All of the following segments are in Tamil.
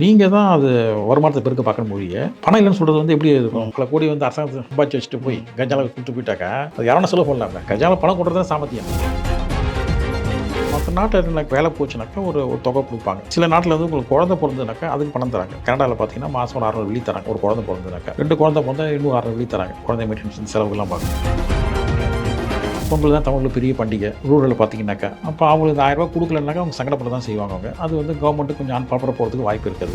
நீங்கள் தான் அது வருமானத்தை பெருக்க பார்க்க முடியும் பணம் இல்லைன்னு சொல்கிறது வந்து எப்படி இருக்கும்? பல கோடி வந்து அரசாங்கத்தை சம்பாதிச்சு வச்சுட்டு போய் கஜால கொடுத்து போயிட்டாக்கா அது யாரும் செலவு பண்ணலாம்ல? கஜால பணம் கொடுறது தான் சாமர்த்தியம். மற்ற நாட்டில் எனக்கு வேலை போச்சுனாக்கா ஒரு ஒரு தொகை கொடுப்பாங்க. சில நாட்டில் வந்து உங்களுக்கு குழந்தை பிறந்ததுனாக்கா அதுக்கு பணம் தராங்க. கனடாவில் பார்த்தீங்கன்னா மாதம் ஒரு அறுநூறு வெள்ளி தராங்க. ஒரு குழந்தை பிறந்ததுனாக்கா. ரெண்டு குழந்தை பிறந்தா இன்னும் அறுநூறு வெள்ளி தராங்க. குழந்தை மெயின்டெனன்ஸ் செலவுகள்லாம் பார்க்கணும். பொங்கல் தான் தமிழில் பெரிய பண்டிகை ரூரலில் பார்த்தீங்கன்னாக்கா அப்போ அவங்களுக்கு இந்த ஆயிரரூபா கொடுக்கலனாக்கா அவங்க சங்கடப்பட தான் செய்வாங்க அவங்க. அது வந்து கவர்மெண்ட்டு கொஞ்சம் அன்பாப்பராக போகிறதுக்கு வாய்ப்பு இருக்குது.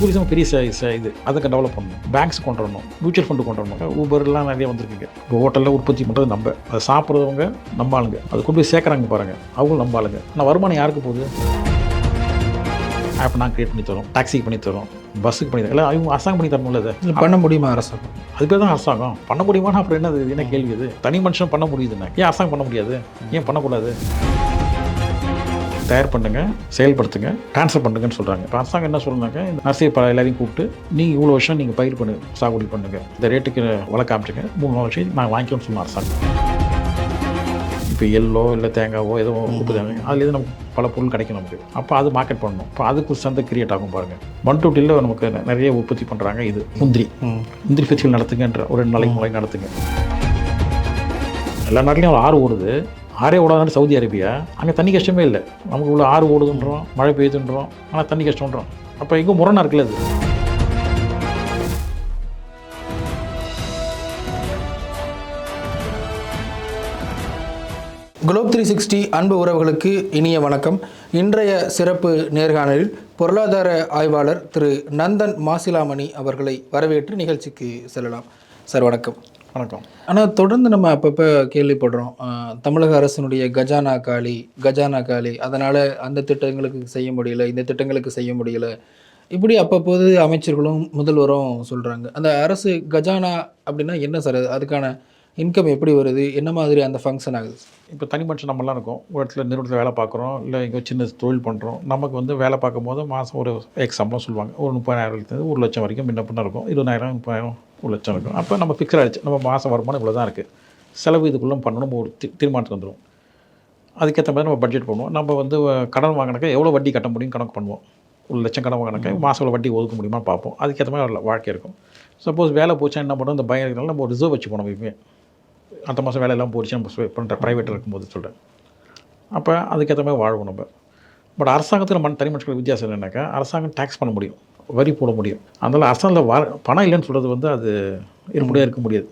டூரிசம் பெரிய ச- இது. அதுக்கு டெவலப் பண்ணணும். பேங்க்ஸ் கொண்டு வரணும். மியூச்சுவல் ஃபண்டு கொண்டு வரணும். ஊபர்லாம் நிறைய வந்திருக்குங்க. இப்போ ஹோட்டலில் உற்பத்தி பண்ணுறது நம்ம. அதை சாப்பிட்றவங்க நம்ம ஆளுங்க. அது கொண்டு போய் சேர்க்குறாங்க பாருங்கள் அவங்களும் நம்ம ஆளுங்க. ஆனால் வருமானம் யாருக்கு போகுது? ஆப் நான் கிரியேட் பண்ணி தரோம். டாக்ஸி பண்ணி தரோம். பஸ்ஸுக்கு பண்ணி இல்லை அவங்க அரசாங்கம் பண்ணி தரணும்ல இது? பண்ண முடியுமா அரசாங்கம்? அது பேர் தான் அரசாங்கம். பண்ண முடியுமானா அப்புறம் என்னது? இது என்ன கேள்வி இது? தனி மனுஷன் பண்ண முடியுதுன்னா ஏன் அரசாங்கம் பண்ண முடியாது? ஏன் பண்ணக்கூடாது? தயார் பண்ணுங்க செயல்படுத்துங்க ட்ரான்ஸ்ஃபர் பண்ணுங்கன்னு சொல்கிறாங்க இப்போ அரசாங்கம் என்ன சொல்லுனாங்க? இந்த நர்சரி ப எல்லாரையும் கூப்பிட்டு நீங்கள் இவ்வளோ வருஷம் நீங்கள் பயிர் பண்ணு சாகுபடி பண்ணுங்க. இந்த ரேட்டுக்கு விலை காமிச்சுங்க. மூணு வருஷம் நான் வாங்கிக்கணும்னு சொல்லணும் அரசாங்கம். இப்போ எள்ளோ இல்லை தேங்காவோ ஏதோ உப்பு தேங்காய் அதுல இருந்து நமக்கு பல பொருள் கிடைக்கும் நமக்கு. அப்போ அது மார்க்கெட் பண்ணணும். இப்போ அதுக்கு சந்தை கிரியேட் ஆகும் பாருங்கள் மண்டூட்டியில் நமக்கு நிறைய உற்பத்தி பண்ணுறாங்க இது. முந்திரி. முந்திரி ஃபெஸ்டிவல் நடத்துங்கன்ற ஒரு ரெண்டு நாளைக்கு முறை நடத்துங்க. எல்லா நாட்டிலையும் ஒரு ஆறு ஓடுது. ஆறே ஓடாதுன்னு சவுதி அரேபியா. அங்கே தண்ணி கஷ்டமே இல்லை. நமக்கு இவ்வளோ ஆறு ஓடுதுன்றோம் மழை பெய்யுதுன்றோம். ஆனால் தண்ணி கஷ்டம்ன்றோம். அப்போ எங்கே முரணா இருக்குல்ல அது. குளோப் த்ரீ சிக்ஸ்டி அன்பு உறவுகளுக்கு இனிய வணக்கம். இன்றைய சிறப்பு நேர்காணலில் பொருளாதார ஆய்வாளர் திரு நந்தன் மாசிலாமணி அவர்களை வரவேற்று நிகழ்ச்சிக்கு செல்லலாம். சார் வணக்கம். வணக்கம். ஆனால் தொடர்ந்து நம்ம அப்பப்போ கேள்விப்படுறோம். தமிழக அரசினுடைய கஜானா காலி கஜானா காலி அதனால் அந்த திட்டங்களுக்கு செய்ய முடியல இந்த திட்டங்களுக்கு செய்ய முடியல. இப்படி அப்பப்போது அமைச்சர்களும் முதல்வரும் சொல்கிறாங்க அந்த அரசு கஜானா அப்படின்னா என்ன சார்? அது? அதுக்கான இன்கம் எப்படி வருது? என்ன மாதிரி அந்த ஃபங்க்ஷன் ஆகுது? இப்போ தனி மனுஷன் நம்மலாம் இருக்கோம். ஒரு இடத்துல நிறுவனத்தில் வேலை பார்க்குறோம். இல்லை இங்கே சின்ன தொழில் பண்ணுறோம் நமக்கு வந்து வேலை பார்க்கும் போது மாதம் ஒரு எக்ஸ் சம்பளம் சொல்லுவாங்க. ஒரு முப்பதாயிரத்துலேருந்து ஒரு லட்சம் வரைக்கும் முன்ன பின்ன இருக்கும். இருபதாயிரம் முப்பதாயிரம் ஒரு லட்சம் இருக்கும். அப்போ நம்ம ஃபிக்ஸட் ஆகிடுச்சு நம்ம மாதம் வருமானம் இவ்வளோ தான் இருக்குது. செலவு இதுக்குள்ளே பண்ணணும். ஒரு தீர்மானத்துக்கு வந்துடும் அதுக்கேற்ற மாதிரி நம்ம பட்ஜெட் பண்ணுவோம். நம்ம வந்து கடன் வாங்கினாக்கா எவ்வளோ வட்டி கட்ட முடியும் கணக்கு பண்ணுவோம். ஒரு லட்சம் கடன் வாங்கினாக்கா மாதம் எவ்வளோ வட்டி ஒதுக்க முடியுமா பார்ப்போம். அதுக்கேற்ற மாதிரி வாழ்க்கை இருக்கும். சப்போஸ் வேலை போச்சா என்ன பண்ணுறோம் இந்த பயம் இருக்கிறனால நம்ம ரிசர்வ் வச்சு போனோம் எப்பயுமே அடுத்த மாதம் வேலை எல்லாம் போச்சு நம்ம பண்ணுற ப்ரைவேட்டில் இருக்கும்போது சொல்கிறேன் அப்போ அதுக்கேற்ற மாதிரி வாழ்வோம் நம்ம. பட் அரசாங்கத்தில் மண் தனி மனுஷங்களுக்கு வித்தியாசம் என்னன்னாக்கா அரசாங்கம் டேக்ஸ் பண்ண முடியும் வரி போட முடியும். அதனால் அரசாங்கத்தில் வ பணம் இல்லைன்னு சொல்கிறது வந்து அது இருப்படியாக இருக்க முடியாது.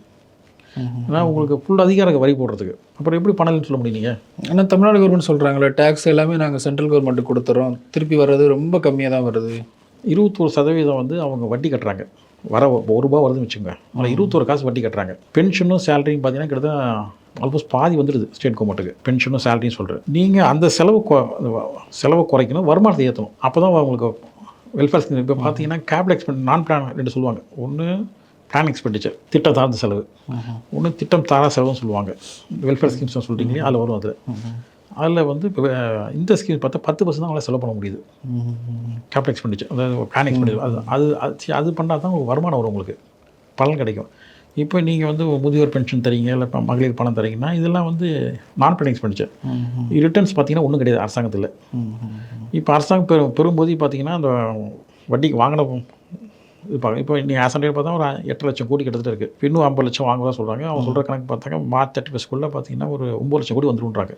ஏன்னா உங்களுக்கு ஃபுல் அதிகாரம் இருக்கு வரி போடுறதுக்கு. அப்புறம் எப்படி பணம் இல்லைன்னு சொல்ல முடியும் நீங்கள் ஆனால் தமிழ்நாடு கவர்மெண்ட் சொல்கிறாங்களே டேக்ஸ் எல்லாமே நாங்கள் சென்ட்ரல் கவர்மெண்ட்டுக்கு கொடுத்துறோம். திருப்பி வர்றது ரொம்ப கம்மியாக தான் வருது. இருபத்தோரு சதவீதம் வந்து அவங்க வட்டி கட்டுறாங்க. வர ஒரு ரூபா வருதுன்னு வச்சுக்கோங்க. ஆனால் இருபத்தோரு காசு வட்டி கட்டுறாங்க. பென்ஷனும் சேலரியும் பார்த்தீங்கன்னா கிட்டத்தட்ட ஆல்மோஸ்ட் பாதி வந்துடுது ஸ்டேட் கவர்மெண்ட்டுக்கு பென்ஷனும் சேலரியும் சொல்கிறேன் நீங்கள் அந்த செலவு செலவை குறைக்கணும் வருமானத்தை ஏற்றணும் அப்போ தான் உங்களுக்கு வெல்ஃபேர் ஸ்கீம் இப்போ பார்த்தீங்கன்னா கேபிள் எக்ஸ்பெண்ட் நான் பிளான் ரெண்டு சொல்லுவாங்க. ஒன்று பிளான் எக்ஸ்பெண்டிச்சர் திட்டம் சார்ந்த செலவு. ஒன்று திட்டம் தாரா செலவுன்னு சொல்லுவாங்க. வெல்ஃபேர் ஸ்கீம்ஸ் சொல்கிறீங்களே அதில் வரும் அதில். அதில் வந்து இப்போ இந்த ஸ்கீம் பார்த்தா பத்து பர்சன்ட் தான் அவங்களால செலவு பண்ண முடியுது. கேபிட்டல் எக்ஸ்பெண்டிச்சர் அதாவது பிளான் எக்ஸ்பெண்டிச்சர் அது அது அது அது பண்ணால் தான் உங்களுக்கு வருமானம் வரும் உங்களுக்கு. பலன் கிடைக்கும். இப்போ நீங்கள் வந்து முதியோர் பென்ஷன் தரீங்க இல்லை மகளிர் பணம் தரீங்கன்னா இதெல்லாம் வந்து நான் பிளான் எக்ஸ்பெண்டிச்சர் ரிட்டர்ன்ஸ் பார்த்தீங்கன்னா ஒன்றும் கிடையாது அரசாங்கத்தில். இப்போ அரசாங்கம் பெறும் பெறும்போது பார்த்தீங்கன்னா அந்த வட்டிக்கு வாங்கின இது பார்க்க இப்போ நீங்கள் ஆசன்டே பார்த்தா ஒரு எட்டு லட்சம் கோடி கிட்டத்தட்ட இருக்குது இன்னும் ஐம்பது லட்சம் வாங்குறதா சொல்கிறாங்க அவங்க சொல்கிற கணக்கு பார்த்தாங்க மார்ச் தேர்ட்டி ஃபஸ்ட்டுக்குள்ளே பார்த்தீங்கன்னா ஒரு ஒம்பது லட்சம் கோடி வந்துருன்றாங்க.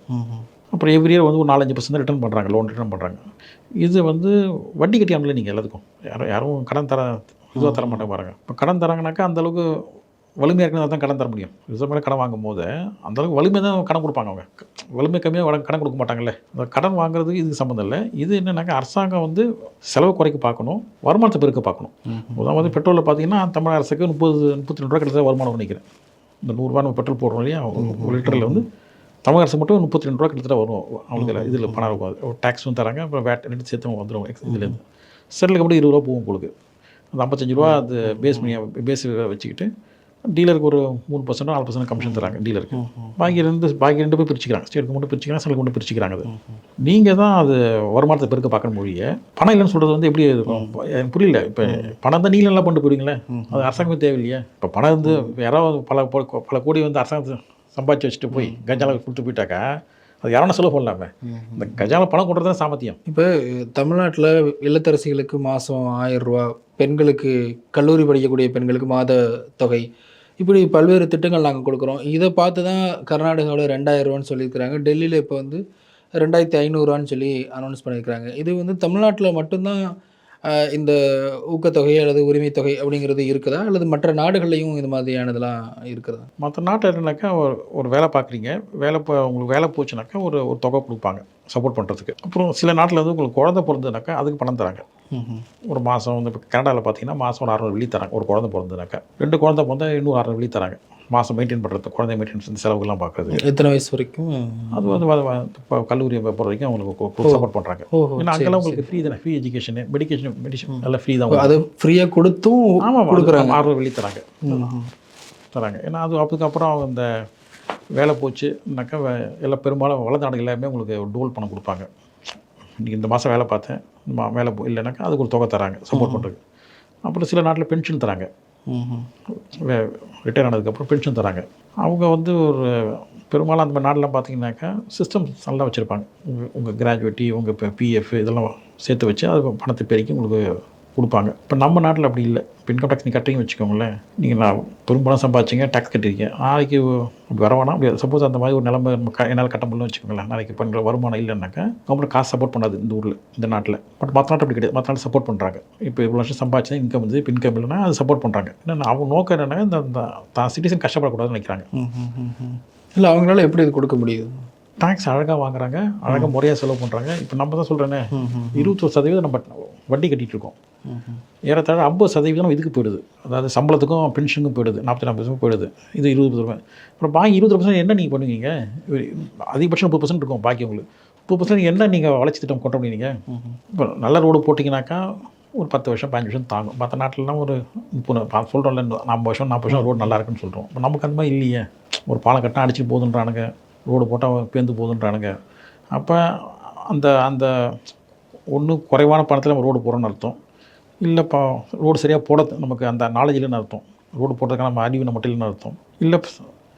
அப்புறம் எவ்ரி இயர் வந்து ஒரு நாலஞ்சு பர்சன்ட் ரிட்டர்ன் பண்ணுறாங்க லோன் ரிட்டர்ன் பண்ணுறாங்க இது வந்து வட்டி கட்டியாமலே நீங்கள் எல்லாத்துக்கும். யாரும் யாரும் கடன் தர இதுவாக தர மாட்டாங்க பாருங்க. இப்போ கடன் தராங்கனாக்கா அந்த அளவுக்கு வலிமையாக இருக்கிறதா தான் கடன் தர முடியும். ரிசர்வ் மேலே கடன் வாங்கும் போது அந்த அளவுக்கு வலிமை தான் கடன் கொடுப்பாங்க அவங்க. வலிமை கம்மியாக வட- கடன் கொடுக்க மாட்டாங்கல்ல. அந்த கடன் வாங்குறதுக்கு இதுக்கு சம்மந்தம் இல்லை. இது என்னன்னாக்கா அரசாங்கம் வந்து செலவு குறைக்க பார்க்கணும் வருமானத்தை பெருக்க பார்க்கணும். உதாரணம் பெட்ரோலில் பார்த்தீங்கன்னா தமிழக அரசுக்கு முப்பது முப்பத்தி ரெண்டு ரூபா கிட்ட வருமானம் நினைக்கிறேன். இந்த நூறுரூவா நம்ம பெட்ரோல் போடுறோம் இல்லையா? ஒரு லிட்டரில் வந்து தமிழக அரசு மட்டும் முப்பத்தி ரெண்டு ரூபா கிட்டத்தட்ட வரும். அவங்களுக்கு இதில் பணம் இருக்கும். டேக்ஸும் தராங்க. அப்புறம் வேட் ரெண்டு சேர்த்து வந்துடும் இதுலேருந்து. செட்டிலுக்கு மட்டும் இருபது ரூபா போகும் உங்களுக்கு. அந்த ஐம்பத்தஞ்சு ரூபா அது பேஸ் பண்ணி பேஸ் வச்சுக்கிட்டு டீலருக்கு ஒரு மூணு பர்சன்ட் நாலு பர்சன்ட் கமிஷன் தராங்க டீலருக்கு பாக்கி ரெண்டு பாக்கி ரெண்டு பேர் பிரிச்சுக்கிறாங்க. ஸ்டேட்டுக்கு மட்டும் பிரிச்சுக்கிறாங்க செலுக்கு மட்டும் பிரிச்சுக்கிறாங்க அது. நீங்கள் தான் அது வருமானத்தை பெருக்க பார்க்க முடியும் பணம் இல்லைன்னு சொல்கிறது வந்து எப்படி எனக்கு புரியல. இப்போ பணம் தான் நீங்களும் எல்லாம் கொண்டு போயிருங்களே அது அரசாங்கமே தேவையில்லையே. இப்போ பணம் வந்து யாராவது பல பல கோடி வந்து அரசாங்கத்தை சம்பாதிச்சு வச்சுட்டு போய் கஞ்சால கொடுத்து போயிட்டாக்கா அது யாரும் செலவு பண்ணலாமே. இந்த கஜான பணம் கொண்டு தான் சாமர்த்தியம். இப்போ தமிழ்நாட்டில் இல்லத்தரசிகளுக்கு மாதம் ஆயிரம் ரூபா பெண்களுக்கு கல்லூரி படிக்கக்கூடிய பெண்களுக்கு மாத தொகை. இப்படி பல்வேறு திட்டங்கள் நாங்கள் கொடுக்குறோம். இதை பார்த்து தான் கர்நாடகாவில் ரெண்டாயிரம் ரூபான்னு சொல்லியிருக்கிறாங்க. டெல்லியில் இப்போ வந்து ரெண்டாயிரத்தி ஐநூறுரூவான்னு சொல்லி அனௌன்ஸ் பண்ணியிருக்கிறாங்க. இது வந்து தமிழ்நாட்டில் மட்டும்தான் இந்த ஊக்கத்தொகை அல்லது உரிமைத் தொகை அப்படிங்கிறது இருக்குதா? அல்லது மற்ற நாடுகள்லையும் இது மாதிரியானதெல்லாம் இருக்கிறதா மற்ற நாட்டில் என்னன்னாக்கா ஒரு ஒரு வேலை பார்க்குறீங்க. வேலை போ உங்களுக்கு வேலை போச்சுனாக்கா ஒரு ஒரு தொகை கொடுப்பாங்க சப்போர்ட் பண்ணுறதுக்கு அப்புறம் சில நாட்டில் வந்து உங்களுக்கு குழந்தை பிறந்ததுனாக்கா அதுக்கு பணம் தராங்க. ஒரு மாதம் வந்து இப்போ கனடாவில் பார்த்தீங்கன்னா மாதம் ஒரு அறுநூறு வெள்ளி தராங்க ஒரு குழந்தை பிறந்ததுனாக்கா. ரெண்டு குழந்தை பிறந்தா இன்னும் அறுநூறு வெள்ளி தராங்க. மாதம் மெயின்டைன் பண்ணுறது குழந்தை மெயின்டெனன்ஸ் இந்த செலவுகள்லாம் பார்க்குறது. எத்தனை வயசு வரைக்கும்? அது வந்து இப்போ கல்லூரி போகிற வரைக்கும் அவங்களுக்கு சப்போர்ட் பண்ணுறாங்க ஏன்னா அங்கெல்லாம். உங்களுக்கு ஃப்ரீ தானே ஃப்ரீ எஜுகேஷன் மெடிக்கேஷன் மெடிசன் எல்லாம் ஃப்ரீ தான் அது ஃப்ரீயாக கொடுத்தும் ஆமாம் கொடுக்குறாங்க. அறுநூறு வெள்ளி தராங்க. தராங்க. ஏன்னா அது அதுக்கப்புறம் இந்த வேலை போச்சுனாக்கா எல்லாம் பெரும்பாலும் வளர்ந்த நாடுகள் எல்லாமே உங்களுக்கு டோல் பணம் கொடுப்பாங்க. இன்னைக்கு இந்த மாதம் வேலை பார்த்தேன் வேலை இல்லைனாக்கா அதுக்கு ஒரு தொகை தராங்க சப்போர்ட் பண்ணுறதுக்கு அப்புறம் சில நாட்டில் பென்ஷன் தராங்க. ரிட்டையர் ஆனதுக்கப்புறம் பென்ஷன் தராங்க. அவங்க வந்து ஒரு பெரும்பாலும் அந்த மாதிரி நாடெலாம் பார்த்தீங்கன்னாக்கா சிஸ்டம் நல்லா வச்சுருப்பாங்க. உங்கள் உங்கள் கிராஜுவேட்டி உங்கள் இப்போ பிஎஃப் இதெல்லாம் சேர்த்து வச்சு அது பணத்தை பெருக்கி உங்களுக்கு கொடுப்பாங்க. இப்போ நம்ம நாட்டில் அப்படி இல்லை. இப்போ இன்கம் டேக்ஸ் நீ கட்டுறீங்கன்னு வச்சுக்கோங்களேன். நீங்கள் நான் பெரும்பணம் சம்பாதிச்சிங்க டேக்ஸ் கட்டிருக்கீங்க நாளைக்கு அப்படி வரவானா அப்படி சப்போஸ் அந்த மாதிரி ஒரு நிலைமை நம்ம க- என்னால் கட்ட முடியலன்னு வச்சுக்கோங்களேன். நாளைக்கு பண்ணுற வருமானம் இல்லைன்னாக்கா கவர்மெண்ட் காசு சப்போர்ட் பண்ணாது இந்த ஊரில் இந்த நாட்டில். பட் மற்ற நாட்டு அப்படி கிடையாது. மற்ற நாட்டு சப்போர்ட் பண்ணுறாங்க இப்போ இவ்வளோ வருஷம் சம்பாதிச்சா இன்கம் வந்து இப்போ இன்கம் இல்லைன்னா அது சப்போர்ட் பண்ணுறாங்க ஏன்னா அவங்க நோக்கம் என்னென்னா இந்த தான் சிட்டிசன் கஷ்டப்படக்கூடாதுன்னு நினைக்கிறாங்க. இல்லை அவங்களால எப்படி இது கொடுக்க முடியுது? டேக்ஸ் அழகாக வாங்குறாங்க. அழகாக முறையாக செலவு பண்ணுறாங்க இப்போ நம்ம தான் சொல்கிறேனே. இருபத்தொரு சதவீதம் நம்ம வட்டி கட்டிகிட்டு இருக்கோம். ஏறத்தாழ ஐம்பது சதவீதம் இதுக்கு போயிடுது. அதாவது சம்பளத்துக்கும் பென்ஷனுக்கும் போயிடுது. நாற்பத்தி நாற்பது பர்சன்ட் போயிடுது. இது இருபது பர்சன்ட் அப்புறம் பாக்கி இருபது பர்சன்ட் என்ன நீங்கள் பண்ணுவீங்க? அதிகபட்சம் முப்பது பர்சன்ட் இருக்கும் பாக்கி உங்களுக்கு. முப்பது பர்சன்ட் என்ன நீங்கள் வளர்ச்சி திட்டம் கொண்டு ம்ஹும். இப்போ நல்ல ரோடு போட்டிங்கனாக்கா ஒரு பத்து வருஷம் பதினஞ்சு வருஷம் தாங்கும். மற்ற நாட்டிலலாம் ஒரு முப்பது சொல்கிறோம்ல நாற்பது வருஷம் நாற்பது வருஷம் ரோடு நல்லா இருக்குன்னு சொல்கிறோம் இப்போ நமக்கு அந்த மாதிரி இல்லையே. ஒரு பாலம் கட்டினா அடிச்சுட்டு போதுன்றானுங்க. ரோடு போட்டால் பேந்து போதுன்றானுங்க அப்போ அந்த அந்த ஒன்று குறைவான பணத்தில் நம்ம ரோடு போகிறோன்னு அர்த்தம். இல்லைப்பா ரோடு சரியாக போட நமக்கு அந்த நாலேஜ் இல்லைன்னு அர்த்தம். ரோடு போடுறதுக்கான நம்ம அறிவு நம்ம இல்லைன்னு அர்த்தம். இல்லை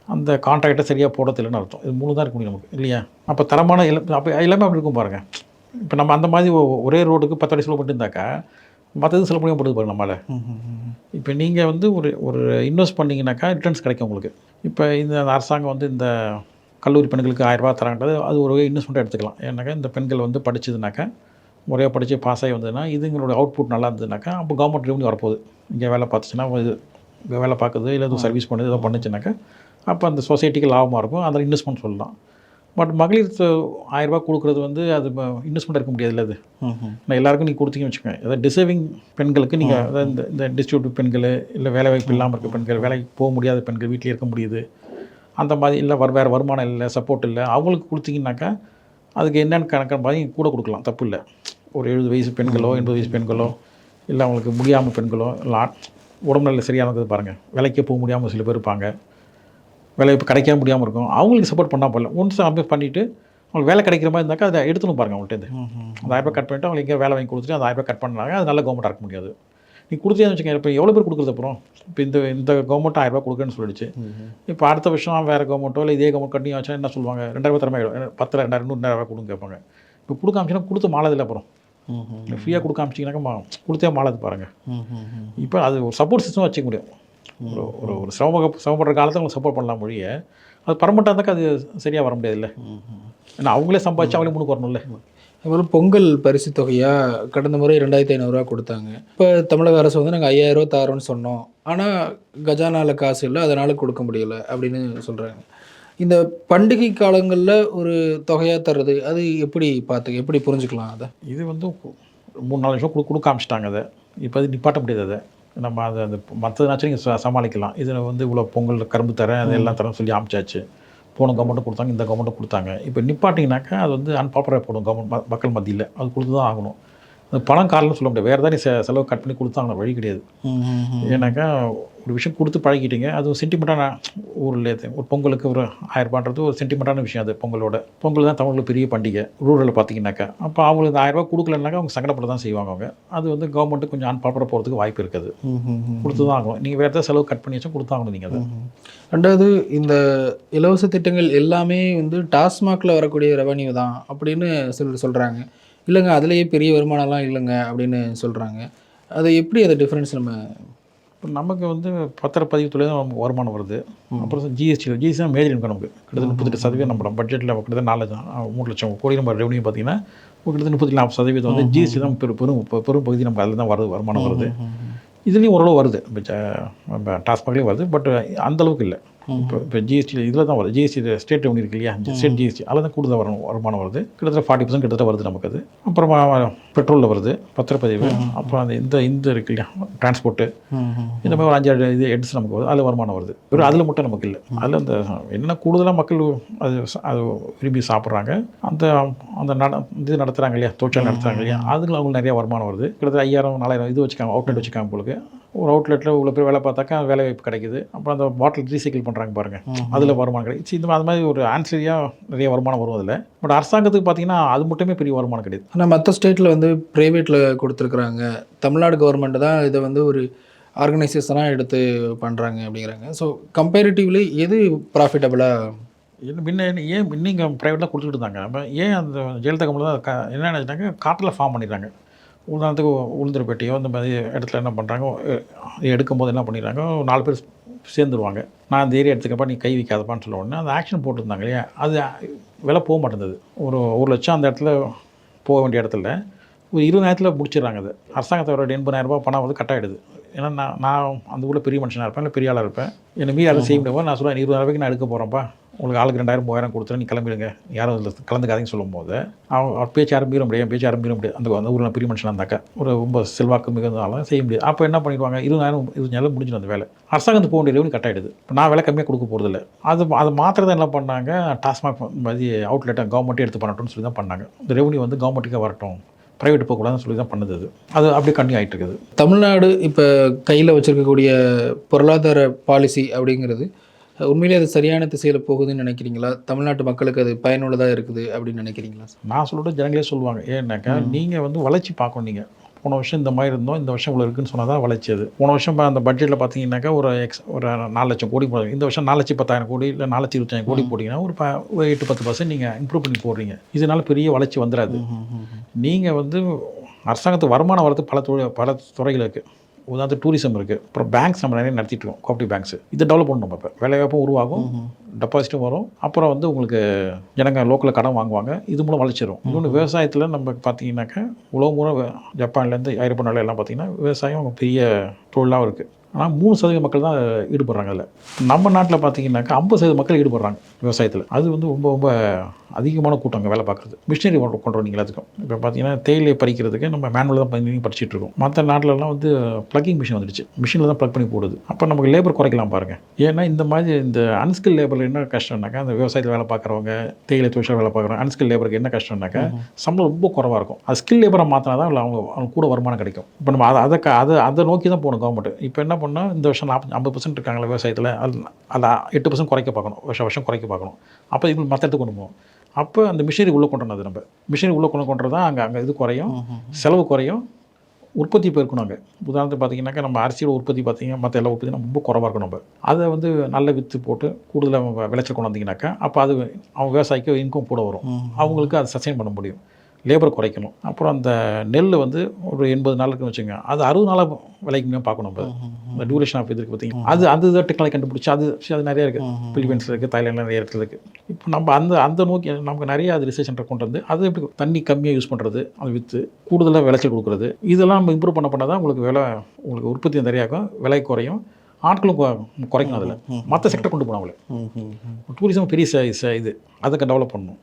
அந்த கான்ட்ராக்டை சரியாக போடுறது இல்லைன்னு அர்த்தம். இது மூணு தான் இருக்க முடியும் நமக்கு இல்லையா? அப்போ தரமான இல்லை அப்போ எல்லாமே அப்படி இருக்கும் பாருங்கள் இப்போ நம்ம அந்த மாதிரி ஒரே ரோடுக்கு பத்து அடி செலவு பண்ணியிருந்தாக்கா மற்றது செலவு பண்ணி போடுது பாருங்க நம்மளால் இப்போ நீங்கள் வந்து ஒரு ஒரு இன்வெஸ்ட் பண்ணிங்கனாக்கா ரிட்டர்ன்ஸ் கிடைக்கும் உங்களுக்கு. இப்போ இந்த அரசாங்கம் வந்து இந்த கல்லூரி பெண்களுக்கு ஆயிரம் ரூபாய் தராங்கிறது அது ஒரு இன்வெஸ்ட்மெண்ட்டாக எடுத்துக்கலாம். ஏன்னாக்கா இந்த பெண்கள் வந்து படிச்சதுனாக்கா முறையாக படித்து பாஸ் ஆகி வந்ததுன்னா இதுங்களோட அவுட்புட் நல்லா இருந்ததுனாக்கா அப்போ கவர்மெண்ட் ரெவன்யூ வரப்போகுது. இங்கே வேலை பார்த்துச்சுன்னா இது இங்கே வேலை பார்க்குது இல்லை எதுவும் சர்வீஸ் பண்ணுது ஏதோ பண்ணுச்சுனாக்கா அப்போ அந்த சொசைட்டிக்கு லாபமாக இருக்கும். அதில் இன்வெஸ்ட்மெண்ட் சொல்லலாம். பட் மகளிர் ரூபாய் கொடுக்குறது வந்து அது இன்வெஸ்ட்மெண்ட் இருக்க முடியாதுல்ல அது. நான் எல்லாருக்கும் நீங்கள் கொடுத்தீங்கன்னு வச்சுக்கோங்க. அதாவது டிசர்விங் பெண்களுக்கு நீங்கள் அதாவது இந்த இந்த டிஸ்ட்ரிபியூட் பெண்கள் இல்லை வேலை வாய்ப்பு இல்லாமல் இருக்க பெண்கள் வேலைக்கு போக முடியாத பெண்கள் வீட்டிலே இருக்க முடியுது. அந்த மாதிரி இல்லை வர வேறு வருமானம் இல்லை சப்போர்ட் இல்லை. அவங்களுக்கு கொடுத்தீங்கன்னாக்கா அதுக்கு என்னென்னு கணக்கு மாதிரி கூட கொடுக்கலாம். தப்பு இல்லை. ஒரு எழுபது வயசு பெண்களோ எண்பது வயசு பெண்களோ இல்லை அவங்களுக்கு முடியாமல் பெண்களோ இல்லை ஆ- உடம்பு நல்ல சரியானது பாருங்கள் வேலைக்கே போக முடியாமல் சில பேர் இருப்பாங்க. வேலை இப்போ கிடைக்காம முடியாமல் இருக்கும். அவங்களுக்கு சப்போர்ட் பண்ணால் போகல ஒன்ஸ் அப்ளை பண்ணிவிட்டு அவங்களுக்கு வேலை கிடைக்கிற மாதிரி இருந்தாக்கா அதை எடுத்துன்னு பாருங்க அவங்கள்ட்ட ம்ஹும். அந்த ஆயிரம் கட் பண்ணிட்டு அவங்களுக்கு வேலை வாங்கி கொடுத்துட்டு அந்த ஆயிரம் கட் பண்ணாங்க அது நல்ல கவர்மெண்ட்டாக இருக்க முடியாது. நீ கொடுத்தீங்கன்னு வச்சுக்கோங்க இப்போ எவ்வளோ பேர் கொடுக்குறது அப்புறம்? இப்போ இந்த இந்த கவர்மெண்ட் ஆயிரம் ரூபாய் கொடுக்குறேன்னு சொல்லிடுச்சு. இப்போ அடுத்த வருஷம் வேறு கவர்மெண்ட்டோ இல்லை இதே கவர்மெண்ட் கட்டி வச்சா என்ன சொல்லுவாங்க? ரெண்டாயிரம் திறமை பத்தில் ரெண்டாயிரம் நூறு ரூபாய் கொடுங்க கேட்பாங்க. இப்போ கொடுக்க ஆரம்பிச்சுன்னா கொடுத்து மாலதில்லை அப்புறம். ஃப்ரீயாக கொடுக்க ஆரம்பிச்சிங்கனாக்கா மா கொடுத்தே மாலது பாருங்கள். இப்போ அது ஒரு சப்போர்ட் சிஸ்டம் வச்சுக்க முடியும். ஒரு ஒரு ஒரு சிரம சிரமப்படுற காலத்தில் உங்களுக்கு சப்போர்ட் பண்ணலாம் மொழிய அது பர்மனெண்ட்டாக இருந்தாக்கா அது சரியாக வர முடியாதுல்ல. ஏன்னா அவங்களே சம்பாதிச்சு அவங்களே முன்னுக்கு வரணும்ல. அதுபோல் பொங்கல் பரிசு தொகையாக கடந்த முறை ரெண்டாயிரத்தி ஐநூறுரூவா கொடுத்தாங்க. இப்போ தமிழக அரசு வந்து நாங்கள் ஐயாயிரம் ரூபா தாரோன்னு சொன்னோம். ஆனால் கஜானாவில் காசு இல்லை அதனால் கொடுக்க முடியல அப்படின்னு சொல்கிறாங்க இந்த பண்டிகை காலங்களில் ஒரு தொகையாக தர்றது அது எப்படி பார்த்து எப்படி புரிஞ்சுக்கலாம் அதை? இது வந்து மூணு நாலு வருஷம் கொடு கொடுக்க ஆரம்பிச்சிட்டாங்க அதை. இப்போ அது நிப்பாட்ட முடியாது அதை. நம்ம அதை அந்த மற்றதுனாச்சும் நீங்கள் சமாளிக்கலாம். இதில் வந்து இவ்வளோ பொங்கல் கரும்பு தரேன் அது எல்லாம் தரேன் சொல்லி ஆரம்பிச்சாச்சு. போன கவர்மெண்ட்டும் கொடுத்தாங்க இந்த கவர்மெண்ட்டும் கொடுத்தாங்க. இப்போ நிப்பாட்டிங்கனாக்கா அது வந்து அன்பாப்புலராக போடும் கவர்மெண்ட் மக்கள் மத்தியில். அது கொடுத்து தான் ஆகணும். பணம் காரணம் சொல்ல முடியாது. வேறு ஏதாவது நீ செ- செலவு கட் பண்ணி கொடுத்தாங்க வழி கிடையாது. ஏன்னாக்கா ஒரு விஷயம் கொடுத்து பழகிட்டீங்க அது சென்டிமெண்ட்டான ஊரில் ஒரு பொங்கலுக்கு ஒரு ஆயிரரூபான்றது ஒரு சென்டிமெண்ட்டான விஷயம் அது பொங்கலோட. பொங்கல் தான் தமிழில் பெரிய பண்டிகை ரூரலில் பார்த்தீங்கன்னாக்கா அப்போ அவங்களுக்கு ஆயிரரூபா கொடுக்கலனாக்கா அவங்க சங்கடப்பட தான் செய்வாங்க அவங்க. அது வந்து கவர்மெண்ட்டு கொஞ்சம் அன்பாப்பட போகிறதுக்கு வாய்ப்பு இருக்குது. கொடுத்து தான் ஆகணும். நீங்கள் வேறு ஏதாவது செலவு கட் பண்ணி வச்சா கொடுத்தாகணும் நீங்கள் அதை. ரெண்டாவது இந்த இலவச திட்டங்கள் எல்லாமே வந்து டாஸ்மாகில் வரக்கூடிய ரெவன்யூ தான் அப்படின்னு சொல்லி சொல்கிறாங்க இல்லைங்க அதுலேயே பெரிய வருமானம்லாம் இல்லைங்க அப்படின்னு சொல்கிறாங்க அது எப்படி அதை டிஃப்ரென்ஸ் நம்ம இப்போ நமக்கு வந்து பத்திரப்பதிவுத்துறை தான் நமக்கு வருமானம் வருது. அப்புறம் ஜிஎஸ்டி ஜிஎஸ்டி தான் மேஜர் இன்கம் நமக்கு. கிட்டத்தட்ட முப்பத்தெட்டு சதவீதம் நம்ம பட்ஜெட்டில் கிட்டத்தட்ட நாலு மூணு லட்சம் கோடி நம்ம ரெவன்யூ பார்த்தீங்கன்னா கிட்டத்தட்ட முப்பத்தி நாற்பது சதவீதம் வந்து ஜிஎஸ்டி தான் பெரும் பெரும் பெரும் பகுதி நமக்கு அதில் தான் வருது வருமானம் வருது. இதுலேயும் ஓரளவு வருது. இப்போ டாஸ்மாக்லேயும் வருது பட் அந்த அளவுக்கு இல்லை. இப்போ இப்போ ஜிஎஸ்டி இதில் தான் வருது. ஜிஎஸ்டி ஸ்டேட் ரெவன்யூ இருக்கு இல்லையா? ஸ்டேட் ஜிஎஸ்டி அதில் தான் கூடுதல் வரும் வருமானம் வருது. கிட்டத்தட்ட ஃபார்ட்டி பர்சன்ட் கிட்டத்தட்ட வருது நமக்கு அது. அப்புறமா பெட்ரோலில் வருது. பத்திரப்பதிவு. அப்புறம் அந்த இந்த இந்த இருக்கு இல்லையா? டிரான்ஸ்போர்ட்டு இந்த மாதிரி ஒரு அஞ்சாறு இது எட்ஸ் நமக்கு வருது. அதில் வருமானம் வருது. வெறும் அதில் மட்டும் நமக்கு இல்லை. அதில் அந்த என்ன கூடுதலாக மக்கள் அது அது விரும்பி சாப்பிட்றாங்க. அந்த அந்த நட இது நடத்துகிறாங்க இல்லையா? தொழிற்சாலை நடத்துகிறாங்க இல்லையா? அதில் அவங்களுக்கு நிறைய வருமானம் வருது. கிட்டத்தட்ட ஐயாயிரம் நாலாயிரம் இது வச்சுக்காங்க அவுட்லெட் வச்சுக்காங்க உங்களுக்கு ஒரு அவுட்லெட்டில் இவ்வளோ பேர் வேலை பார்த்தாக்கா வேலை வாய்ப்பு கிடைக்குது. அப்புறம் அந்த பாட்டில் ரீசைக்கிள் பண்ணுறாங்க பாருங்கள் அதில் வருமானம் கிடைக்குது சரி, இந்த மாதிரி அது மாதிரி ஒரு ஆன்சரியாக நிறைய வருமானம் வரும் அதில். பட் அரசாங்கத்துக்கு பார்த்தீங்கன்னா அது மட்டுமே பெரிய வருமானம் கிடையாது. ஆனால் மற்ற ஸ்டேட்டில் வந்து ப்ரைவேட்டில் கொடுத்துருக்குறாங்க. தமிழ்நாடு கவர்மெண்ட் தான் இதை வந்து ஒரு ஆர்கனைசேஷனாக எடுத்து பண்ணுறாங்க அப்படிங்கிறாங்க. ஸோ கம்பேரிட்டிவ்லி எது ப்ராஃபிட்டபுளாக என்ன முன்ன ஏன் நீங்கள் ப்ரைவேட்டில் கொடுத்துட்டு இருந்தாங்க? அப்போ ஏன் அந்த ஜெயலலிதா கம்பெனி தான் என்ன நினச்சிட்டாங்க காட்டில் ஃபார்ம் பண்ணிடுறாங்க. உதாரணத்துக்கு உளுந்தரப்பேட்டையோ இந்த மாதிரி இடத்துல என்ன பண்ணுறாங்க எடுக்கும் போது என்ன பண்ணிடுறாங்க நாலு பேர் சேர்ந்துருவாங்க. நான் இந்த ஏரியா எடுத்துக்கப்பா நீ கை வைக்காதப்பான்னு சொல்ல உடனே அந்த ஆக்ஷன் போட்டிருந்தாங்க இல்லையா? அது விலை போக மாட்டேங்குது ஒரு ஒரு லட்சம் அந்த இடத்துல போக வேண்டிய இடத்துல ஒரு இருபதாயிரத்தில் முடிச்சிடுறாங்க அது. அரசாங்கத்தோட எண்பதாயிரம் ரூபாய் பணம் வந்து கட் ஏன்னா நான் நான் அந்த ஊரில் பெரிய மனுஷனாக இருப்பேன் இல்லை பெரிய ஆளாக இருப்பேன். என்னை மீறி அதை செய்ய முடியாமல் நான் சொல்லுவேன் இருபதாயிரம் ரூபாய்க்கு நான் எடுக்க போகிறேன்ப்பா உங்களுக்கு ஆளுக்கு ரெண்டாயிரம் மூவாயிரம் கொடுத்துரு நீ கிளம்பிடுங்க. யாரும் இதில் கலந்துக்காதீங்கன்னு சொல்லும்போது அவன் அவர் பேச்சு யாரும் மீற முடியாது பேச்சு யாரும் மீற முடியாது. அந்த அந்த ஊரில் பெரிய மனுஷனாக இருந்தாக்கா ஒரு ரொம்ப செல்வாக்கு மிகுந்தாலும் செய்ய முடியாது. அப்போ என்ன பண்ணிடுவாங்க? இருபதாயிரம் இருபதாயிரம் முடிஞ்சிடும் அந்த வேலை. அரசாங்கத்துக்கு போக வேண்டிய ரெவன்யூ கட் ஆகிடுது இப்போ நான் விலை கம்மியாக கொடுக்க போகிறதில்ல அது அதை மாத்திரதான் என்ன பண்ணாங்க? டாஸ்மாக் மாதிரி அவுட்லெட்டை கவர்மெண்ட்டே எடுத்து பண்ணட்டும்னு சொல்லி தான் பண்ணாங்க. இந்த ரெவன்யூ வந்து கவர்மெண்ட்டுக்கே வரட்டும். ப்ரைவேட் போகக்கூடாதுன்னு சொல்லி தான் பண்ணுது அது. அது அப்படியே கண்டினியூ ஆகிட்டு இருக்குது. தமிழ்நாடு இப்போ கையில் வச்சுருக்கக்கூடிய பொருளாதார பாலிசி அப்படிங்கிறது உண்மையிலே அது சரியான திசையில் போகுதுன்னு நினைக்கிறீங்களா? தமிழ்நாட்டு மக்களுக்கு அது பயனுள்ளதாக இருக்குது அப்படின்னு நினைக்கிறீங்களா? நான் சொல்லிட்டு ஜனங்களே சொல்லுவாங்க. ஏன்னாக்கா நீங்கள் வந்து வளர்ச்சி பார்க்கணும் நீங்கள் போன வருஷம் இந்த மாதிரி இருந்தோம் இந்த வருஷம் இவ்வளோ இருக்குன்னு சொன்னால் தான் வளர்ச்சி அது. போன வருஷம் அந்த பட்ஜெட்டில் பார்த்தீங்கன்னாக்கா ஒரு எக்ஸ் ஒரு நாலு லட்சம் கோடி போடுறீங்க. இந்த வருஷம் நாலு லட்சம் பத்தாயிரம் கோடி இல்லை நாலு லட்சம் இருபத்தாயிரம் கோடி போட்டிங்கன்னா ஒரு ப ஒரு எட்டு பத்து பர்சன்ட் நீங்கள் இம்ப்ரூவ் பண்ணி போடுறீங்க. இதனால பெரிய வளர்ச்சி வந்துடாது. நீங்கள் வந்து அரசாங்கத்துக்கு வருமானம் வரது பல தொழில் பல துறைகள் இருக்குது உதாரணத்துக்கு டூரிசம் இருக்குது அப்புறம் பேங்க்ஸ் நம்ம நிறைய நடத்திட்டு இருக்கோம் கோஆப்டிவ் பேங்க்ஸ் இதை டெவலப் பண்ணணும் நம்ம இப்போ வேலைவாய்ப்பும் உருவாகும். டெபாசிட்டும் வரும். அப்புறம் வந்து உங்களுக்கு ஜனங்க லோக்கலில் கடன் வாங்குவாங்க. இது மூலம் வளர்ச்சி வரும் இன்னொன்று விவசாயத்தில் நம்ம பார்த்தீங்கன்னாக்கா உலகம் மூலம் வே- ஜப்பான்லேருந்து ஐரோப்பா நாடுல எல்லாம் பார்த்தீங்கன்னா விவசாயம் பெரிய தொழிலாகவும் இருக்குது ஆனால் மூணு சதவீத மக்கள் தான் ஈடுபடுறாங்க அதில். நம்ம நாட்டில் பார்த்தீங்கன்னாக்கா ஐம்பது சதவீத மக்கள் ஈடுபடுறாங்க. விவசாயத்தில். அது வந்து ரொம்ப ரொம்ப அதிகமான கூட்டங்க வேலை பார்க்குறது. மிஷினரி கொண்டு வந்தீங்க எல்லாத்துக்கும். இப்போ பார்த்தீங்கன்னா தேயிலை பறிக்கிறதுக்கு நம்ம மேனுவல் தான் பண்ணி படிச்சிட்டு இருக்கோம். மற்ற நாட்டிலலாம் வந்து ப்ளக்கிங் மிஷின் வந்துடுச்சு. மிஷினில் தான் ப்ளக் பண்ணி போடுது. அப்போ நமக்கு லேபர் குறைக்கலாம் பாருங்கள் ஏன்னா இந்த மாதிரி இந்த அன்ஸ்கில் லேபரில் என்ன கஷ்டம்னாக்கா அந்த விவசாயத்தில் வேலை பார்க்குறவங்க தேயிலை தொழிற்சாலை வேலை பார்க்குறவங்க அன்ஸ்கில் லேபருக்கு என்ன கஷ்டம்னாக்கா சம்பளம் ரொம்ப குறவாக இருக்கும். அது ஸ்கில் லேபரை மாற்றினா தான் அவங்க அவங்க கூட வருமானம் கிடைக்கும். இப்போ நம்ம அதை அதை க- அதை அதை நோக்கி தான் போகணும் கவர்மெண்ட் இப்போ என்ன பண்ணால் இந்த வருஷம் நாற்பது ஐம்பது பர்சன்ட் இருக்காங்களா விவசாயத்தில் அது அதை எட்டு பர்சன்ட் குறைக்க பார்க்கணும். வருஷம் வருஷம் குறைக்க பார்க்கணும். அப்போ இது மற்ற இடத்துக்கு கொண்டு போகும் அப்போ அந்த மிஷினரி உள்ளே கொண்டு வந்தது நம்ம. மிஷினரி உள்ளே கொண்டு கொண்டு தான் அங்கே அங்கே இது குறையும் செலவு குறையும் உற்பத்தி பெருக்கணும் அங்கே. உதாரணத்துக்கு பார்த்தீங்கன்னாக்கா நம்ம அரிசியோட உற்பத்தி பார்த்தீங்கன்னா மற்ற எல்லா உற்பத்தி ரொம்ப குறவாக இருக்கும் நம்ம. அதை வந்து நல்ல விற்று போட்டு கூடுதலாக விளைச்சல் கொண்டு வந்தீங்கன்னாக்கா அப்போ அது அவங்க விவசாயிக்கு இன்கம் கூட வரும். அவங்களுக்கு அதை சஸ்டைன் பண்ண முடியும். லேபர் குறைக்கணும். அப்புறம் அந்த நெல் வந்து ஒரு எண்பது நாளுக்குன்னு வச்சுங்க அது அறுபது நாளாக விலைக்கு பார்க்கணும் இப்போ இந்த டியூரேஷன் ஆஃப் இது இருக்குது பார்த்தீங்கன்னா அது அந்த இதை டெக்னாலஜி கண்டுபிடிச்சி அது அது நிறைய இருக்குது பிலிப்பைன்ஸில் இருக்குது தாய்லாண்டில் நிறைய இடத்துல இருக்குது இப்போ நம்ம அந்த அந்த நோக்கி நமக்கு நிறைய அது ரிசர்ச் சென்டர் கொண்டு வந்து அது எப்படி தண்ணி கம்மியாக யூஸ் பண்ணுறது அது விற்று கூடுதலாக விளைச்சல் கொடுக்குறது இதெல்லாம் நம்ம இம்ப்ரூவ் பண்ண பண்ண தான் உங்களுக்கு விலை உங்களுக்கு உற்பத்தி நிறையாகும் விலை குறையும் ஆட்களும் குறைக்கணும் அதில். மற்ற செக்டர் கொண்டு போகணும் அவங்கள. டூரிசம் பெரிய இது. அதுக்கு டெவலப் பண்ணணும்.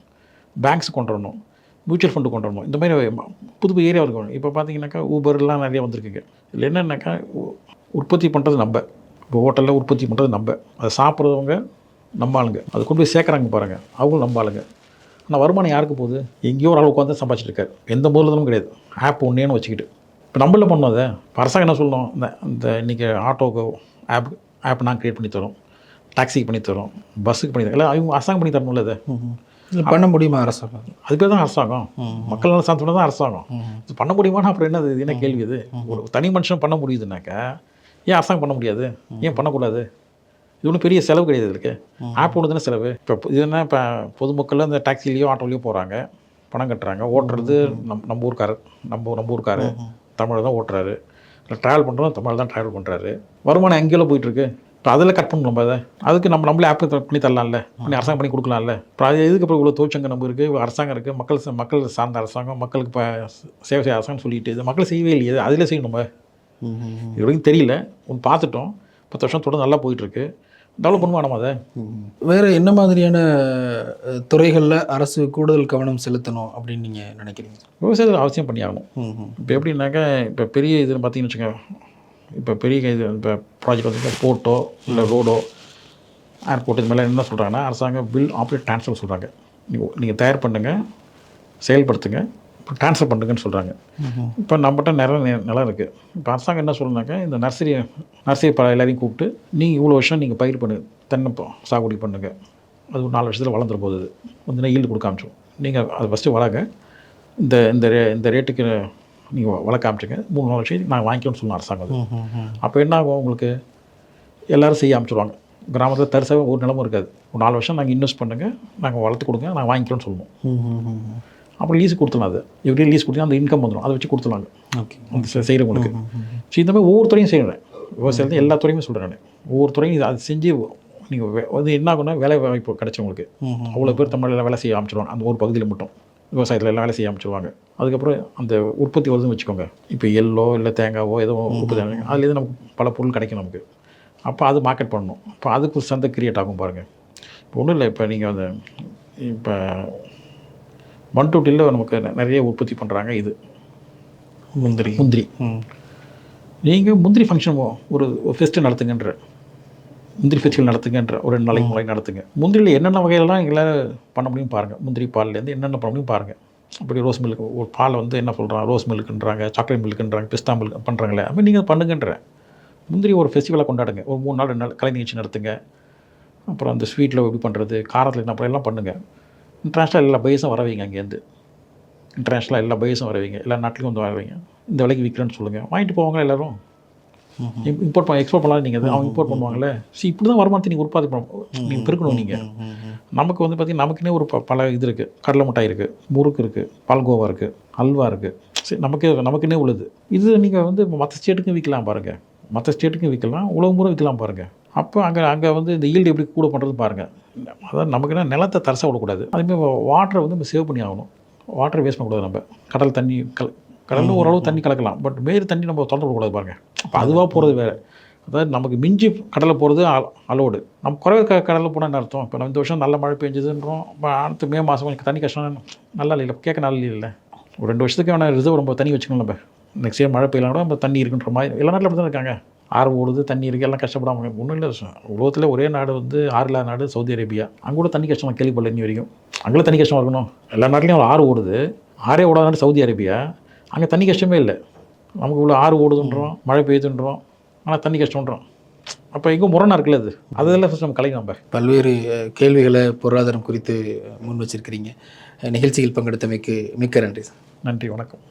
பேங்க்ஸ் கொண்டு வரணும். மியூச்சுவல் ஃபண்டு கொண்டு வரணும். இந்த மாதிரி புது புது ஏரியாவில் இருக்கணும் இப்போ பார்த்தீங்கன்னாக்கா ஊபர்லாம் நிறைய வந்திருக்குங்க இதில் என்னென்னாக்கா உற்பத்தி பண்ணுறது நம்ம. இப்போ ஹோட்டலில் உற்பத்தி பண்ணுறது நம்ம. அதை சாப்பிட்றவங்க நம்ம ஆளுங்க. அதை கொண்டு போய் சேர்க்குறாங்க பாருங்கள் அவங்களும் நம்ம ஆளுங்க. ஆனால் வருமானம் யாருக்கு போகுது? எங்கேயோ ஒரு அளவு உட்காந்து சம்பாதிச்சிட்டு இருக்காரு. எந்த முதலதனமும் கிடையாது. ஆப் ஒன்றேன்னு வச்சுக்கிட்டு. இப்போ நம்மள பண்ணோம் அதை. அரசாங்கம் என்ன சொல்லணும்? இந்த இந்த இன்றைக்கி ஆட்டோக்கு ஆப் ஆப் நான் க்ரியேட் பண்ணி தரோம். டாக்ஸிக்கு பண்ணி தரோம். பஸ்ஸுக்கு பண்ணி தரோம். இல்லை அவங்க அரசாங்கம் பண்ணி தரணும்ல அதை இல்லை பண்ண முடியுமா அரசாங்கம்? அது பேர் தான் அரசாங்கம். மக்கள் நல சார்ந்து தான் அரசாங்கம். இது பண்ண முடியுமானா அப்புறம் என்னது? இது என்ன கேள்வி இது? ஒரு தனி மனுஷன் பண்ண முடியுதுனாக்கா ஏன் அரசாங்கம் பண்ண முடியாது? ஏன் பண்ணக்கூடாது? இது ஒன்றும் பெரிய செலவு கிடையாது இருக்கு ஆப் ஒன்று தானே செலவு? இப்போ இது என்ன இப்போ பொதுமக்கள் இந்த டாக்ஸிலேயோ ஆட்டோலேயோ போகிறாங்க பணம் கட்டுறாங்க. ஓட்டுறது நம் நம்ம ஊருக்காரர் நம்ம நம்ம ஊருக்காரர் தமிழ் தான் ஓட்டுறாரு. இல்லை ட்ராவல் பண்ணுறோம் தமிழ் தான் ட்ராவல் பண்ணுறாரு வருமானம் எங்கேயோ போயிட்டுருக்கு. இப்போ அதில் கட் பண்ணணும் நம்ம அதை அதுக்கு நம்ம நம்மளே ஆப் பண்ணி தரலாம்ல. பண்ணி அரசாங்கம் பண்ணி கொடுக்கலாம்ல. இப்போ அது எதுக்கு அப்புறம் இவ்வளோ தொழிற்சங்கம் நம்ம இருக்குது அரசாங்கம் இருக்குது மக்கள் மக்கள் சார்ந்த அரசாங்கம் மக்களுக்கு இப்போ சேவை செய்ய அரசாங்கம் சொல்லிட்டு இது மக்கள் செய்யவே இல்லையே. அதில் செய்யணும் நம்ம இது வரைக்கும் தெரியல. ஒன்று பார்த்துட்டோம். பத்து வருஷம் தொடர்ந்து நல்லா போயிட்டுருக்கு. டெவலப் பண்ணுவோம் நம்ம அதை? வேற என்ன மாதிரியான துறைகள்ல அரசு கூடுதல் கவனம் செலுத்தணும் அப்படின்னு நீங்க நினைக்கிறீங்க? விவசாயத்தில் அவசியம் பண்ணி ஆகணும். ம்ஹும். இப்போ எப்படின்னாக்கா இப்போ பெரிய இதுன்னு பார்த்தீங்கன்னு வச்சுக்கோங்க. இப்போ பெரிய இது இப்போ ப்ராஜெக்ட் வந்து போர்ட்டோ இல்லை ரோடோ ஏர்போர்ட் இது மாதிரிலாம் என்ன சொல்கிறாங்கன்னா அரசாங்கம் பில் ஆப்ரேட் ட்ரான்ஸ்ஃபர் சொல்கிறாங்க நீங்கள் நீங்கள் தயார் பண்ணுங்கள் செயல்படுத்துங்க இப்போ ட்ரான்ஸ்ஃபர் பண்ணுங்கன்னு சொல்கிறாங்க இப்போ நம்மகிட்ட நிறைய நிலம் இருக்குது இப்போ அரசாங்கம் என்ன சொல்லுனாக்கா இந்த நர்சரி நர்சரி ப எல்லாரையும் கூப்பிட்டு நீங்கள் இவ்வளோ வருஷம் நீங்கள் பயிர் பண்ணு தென்னை சாகுபடி பண்ணுங்கள் அது ஒரு நாலு வருஷத்தில் வளர்ந்துட போகுது. வந்து ஈல்டு கொடுக்க ஆரம்பிச்சோம் நீங்கள் அது ஃபஸ்ட்டு வளங்க இந்த இந்த ரே இந்த ரேட்டுக்கு நீங்கள் வளர்க்க ஆரம்பிச்சுங்க மூணு நாலு வருஷம் நாங்கள் வாங்கிக்கணும்னு சொல்லணும் அரசாங்கம். அப்போ என்ன ஆகும் உங்களுக்கு? எல்லாரும் செய்ய ஆரம்பிச்சிருவாங்க. கிராமத்தில் தரிசாக ஒரு நிலமும் இருக்காது. ஒரு நாலு வருஷம் நாங்கள் இன்வெஸ்ட் பண்ணுங்கள் நாங்கள் வளர்த்து கொடுங்க. நாங்கள் வாங்கிக்கிறோம்னு சொல்லணும் ம்ஹும். அப்புறம் லீஸ் கொடுத்துலாம் அது. எப்படி லீஸ் கொடுத்தா அந்த இன்கம் வந்துடும். அதை வச்சு கொடுத்துலாங்க ஓகே. அந்த செய்கிறவங்களுக்கு ஸோ இந்த மாதிரி ஒவ்வொரு துறையும் செய்கிறேன் விவசாயத்தில் எல்லா துறையுமே சொல்கிறேன் நான். ஒவ்வொரு துறையும் இது அது செஞ்சு நீங்கள் வந்து என்ன ஆகும்னா வேலை வாய்ப்பு கிடைச்சவங்களுக்கு. அவ்வளோ பேர் தமிழில் வேலை செய்ய ஆரம்பிச்சிருவாங்க. அந்த ஒரு பகுதியில் மட்டும். விவசாயத்தில் எல்லாம் வேலை செய்ய ஆரம்பிச்சிருவாங்க. அதுக்கப்புறம் அந்த உற்பத்தி வருதுன்னு வச்சுக்கோங்க. இப்போ எள்ளோ இல்லை தேங்காவோ ஏதோ உற்பத்தி. அதுலேருந்து நமக்கு பல பொருள் கிடைக்கும் நமக்கு. அப்போ அது மார்க்கெட் பண்ணணும். இப்போ அதுக்கு சந்தை கிரியேட் ஆகும் பாருங்கள் இப்போ ஒன்றும் இல்லை. இப்போ நீங்கள் அந்த இப்போ மண்தொட்டியில் நமக்கு நிறைய உற்பத்தி பண்ணுறாங்க இது. முந்திரி. முந்திரி. நீங்கள் முந்திரி ஃபங்க்ஷன் ஒரு ஃபெஸ்ட்டு நடத்துங்கன்ற. முந்திரி ஃபெஸ்டிவல் நடத்துங்கன்ற ஒரு நாளைக்கு முறை நடத்துங்க. முந்திரியில் என்னென்ன வகையிலலாம் எங்களால் பண்ண முடியும் பாருங்கள் முந்திரி பால்லேருந்து என்னென்ன பண்ண முடியும் பாருங்கள் அப்படி ரோஸ் மில்க் ஒரு பால் வந்து என்ன சொல்கிறாங்க ரோஸ் மில்க்குன்றாங்க சாக்லேட் மில்க்குன்றாங்க பிஸ்தா மில்க் பண்ணுறாங்களே அப்போ நீங்கள் பண்ணுங்கன்றேன் முந்திரி ஒரு ஃபெஸ்டிவலாக கொண்டாடுங்க. ஒரு மூணு நாள் ரெண்டு நாள் கலை நிகழ்ச்சி நடத்துங்க. அப்புறம் அந்த ஸ்வீட்டில் எப்படி பண்ணுறது காரத்தில் என்ன அப்புறம் எல்லாம் பண்ணுங்கள் இன்டர்நேஷ்னல் எல்லா பைஸும் வர வைங்க அங்கேருந்து இன்டர்நேஷ்னலாக எல்லா பைஸும் வர வைங்க. எல்லா நாட்டிலையும் வந்து வர வைங்க. இந்த விலைக்கு விற்கிறேன்னு சொல்லுங்கள் வாங்கிட்டு போவாங்க எல்லாரும்? இம்போர்ட் பண்ண எக்ஸ்போர்ட் பண்ணலாம் நீங்கள் அவங்க இம்போர்ட் பண்ணுவாங்களே ஸோ இப்படி தான் வருமானத்தை நீங்கள் உற்பத்தி பண்ண நீங்கள் பெருக்கணும் நீங்கள். நமக்கு வந்து பார்த்திங்கன்னா நமக்குன்னே ஒரு ப- பல இது இருக்குது கடலை மிட்டாய் இருக்குது முறுக்கு இருக்குது பால்கோவா இருக்குது அல்வா இருக்குது சரி நமக்கே நமக்குன்னே உள்ளது. இது நீங்கள் வந்து மற்ற ஸ்டேட்டுக்கும் விற்கலாம் பாருங்கள் மற்ற ஸ்டேட்டுக்கும் விற்கலாம் உலகம் பூரா விற்கலாம் பாருங்கள் அப்போ அங்கே அங்கே வந்து இந்த ஈல்டு எப்படி கூட பண்ணுறது பாருங்கள் அதாவது நமக்கு என்ன நிலத்தை தரசா விடக்கூடாது. அதுமாதிரி வாட்டரை வந்து நம்ம சேவ் பண்ணி ஆகணும். வாட்டரை வேஸ்ட் பண்ணக்கூடாது நம்ம. கடல் தண்ணி கல் கடலில் ஓரளவு தண்ணி கலக்கலாம். பட் மேல் தண்ணி நம்ம திறந்து விடக்கூடாது பாருங்க. அப்போ அதுவாக போகிறது வேறு. அதாவது நமக்கு மிஞ்சி கடலில் போகிறது அலோடு நம்ம குறைவு க கடலில் போனால் என்ன அர்த்தம்? இப்போ நம்ம இந்த வருஷம் நல்ல மழை பெஞ்சதுன்றோம். இப்போ அடுத்து மே மாதம் கொஞ்சம் தண்ணி கஷ்டம் நல்லா இல்லை கேட்க நல்லா இல்லை ஒரு ரெண்டு வருஷத்துக்கு வேணா ரிசர்வ் நம்ம தண்ணி வச்சுக்கணும் நம்ம. நெக்ஸ்ட் இயர் மழை பெய்யலாம் கூட நம்ம தண்ணி இருக்குன்ற மாதிரி. எல்லா நாட்டில் அப்படி தான் இருக்காங்க. ஆறு ஓடுது தண்ணி இருக்குது எல்லாம் கஷ்டப்படாமல் ஒன்றும் இல்லை உலகத்தில் ஒரே நாடு வந்து ஆறு இல்லாத நாடு சவுதி அரேபியா. அங்கே கூட தண்ணி கஷ்டம் கேள்விப்படல இன்னி வரைக்கும். அங்கே தண்ணி கஷ்டம் இருக்கணும். எல்லா நாட்டிலையும் ஒரு ஆறு ஓடுது. ஆறே ஓடாத நாடு சவுதி அரேபியா. அங்கே தண்ணி கஷ்டமே இல்லை. நமக்கு இவ்வளோ ஆறு ஓடுதுன்றோம் மழை பெய்யுதுன்றோம் ஆனால் தண்ணி கஷ்டம்ன்றோம். அப்போ எங்கே முரணா இருக்குல்ல அது? அதெல்லாம் ஃபஸ்ட் நம்ம கலைக்கணும் நம்ம. பல்வேறு கேள்விகளை பொருளாதாரம் குறித்து முன் வச்சிருக்கிறீங்க. நிகழ்ச்சியில் பங்கெடுத்தமைக்கு மிக்க நன்றி சார். நன்றி வணக்கம்.